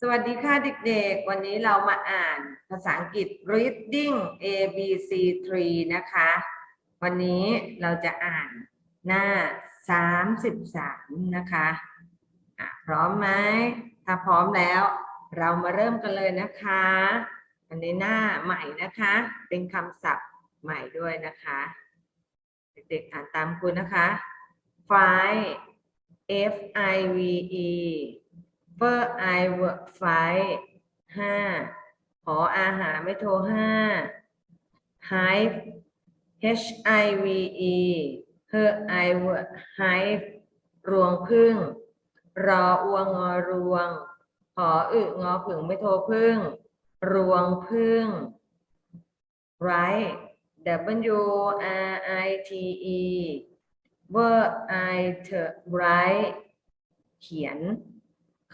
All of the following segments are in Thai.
สวัสดีค่ะเด็กๆ วันนี้เรามาอ่านภาษาอังกฤษ reading A B C 3นะคะ วันนี้เราจะอ่านหน้า 33 นะคะะพร้อมไหมถ้าพร้อมแล้ว เรามาเริ่มกันเลยนะคะ อันนี้หน้าใหม่นะคะ เป็นคำศัพท์ใหม่ด้วยนะคะ เด็กๆอ่านตามคุณนะคะ five F I V E f e r I w o r five ห้าขออาหารไม่โทรห้า hive H I V E her I w o r hive รวงพึ่ง รออวงงอรวงขออึงอผึ่งไม่โทรพึ่ง รวงพึ่ง right W R I T E ver I t right เขียน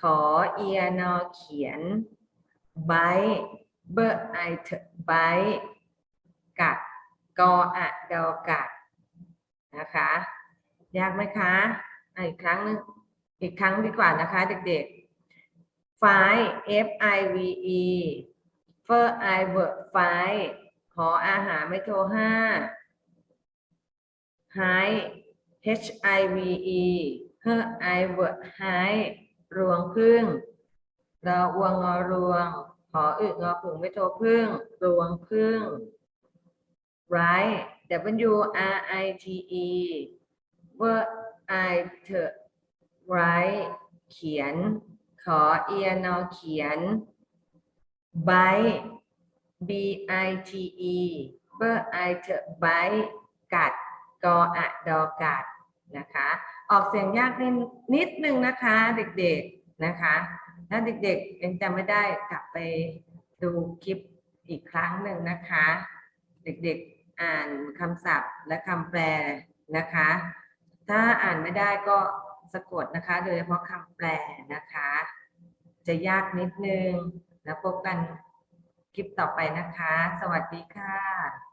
ขอเอียนอเขียน bite เบอร์ไอเถบกัดกออะดอกัดนะคะ ยากไหมคะอีกครั้งหนึงอีกครั้งดีกว่านะคะเด็กๆ five F I V E for I work five ขออาหารไม่โทรห้า hi h I V E her I work high ร รวงพึ่งรออวงงอรวงขออึงอผึ่งไม่โทพึ่งรวงพึ่ง right W R I T E word I t right เขียน ขอเอียนอเขียน bite B I T E word I t bite กัดกออะดอกัดนะคะ ออกเสียงยากนิดนิดนึงนะคะ เด็กๆนะคะ ถ้าเด็กๆยังจำไม่ได้กลับไปดูคลิปอีกครั้งหนึ่งนะคะ เด็กๆอ่านคำศัพท์และคำแปลนะคะ ถ้าอ่านไม่ได้ก็สะกดนะคะ โดยเฉพาะคำแปลนะคะ จะยากนิดนึง แล้วพบกันคลิปต่อไปนะคะ สวัสดีค่ะ